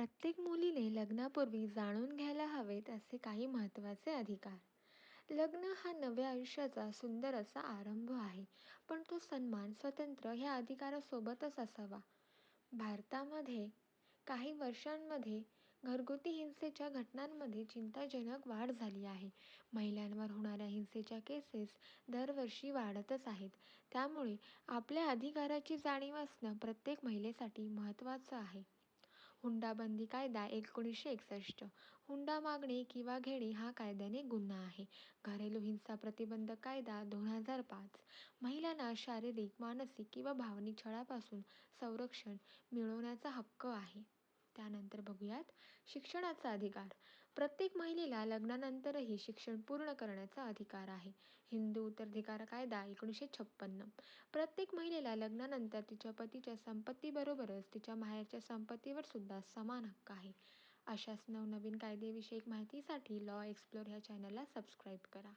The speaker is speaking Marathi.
प्रत्येक मुलीने लग्नापूर्वी जाणून घ्यायला हवेत असे काही महत्त्वाचे अधिकार. लग्न हा नव्या आयुष्याचा सुंदर असा आरंभ आहे. पण तो सन्मान, स्वतंत्र ह्या अधिकारासोबतच असावा. भारतामध्ये काही वर्षांमध्ये घरगुती हिंसेच्या घटनांमध्ये चिंताजनक वाढ झाली आहे. महिलांवर होणाऱ्या हिंसेच्या केसेस दरवर्षी वाढतच आहेत. त्यामुळे आपल्या अधिकाराची जाणीव असणं प्रत्येक महिलेसाठी महत्त्वाचं आहे. हुंडाबंदी कायदा एकोणीसशे एकसष्ट. हुंडा मागणे किंवा घेणे हा कायद्याने गुन्हा आहे. घरेलू हिंसा प्रतिबंधक कायदा दोन हजार पाच. महिलांना शारीरिक, मानसिक किंवा भावनिक छळापासून संरक्षण मिळवण्याचा हक्क आहे. त्यानंतर बघूयात शिक्षणाचा अधिकार. प्रत्येक महिलेला लग्नानंतरही शिक्षण पूर्ण करण्याचा अधिकार आहे. हिंदू उत्तराधिकार कायदा एकोणीसशे छपन्न. प्रत्येक महिलेला लग्नानंतर तिच्या पतीच्या संपत्तीबरोबरच तिच्या माहेरच्या संपत्तीवर सुद्धा समान हक्क आहे. अशाच नवनवीन कायदेविषयक माहितीसाठी लॉ एक्सप्लोर ह्या चॅनलला सबस्क्राईब करा.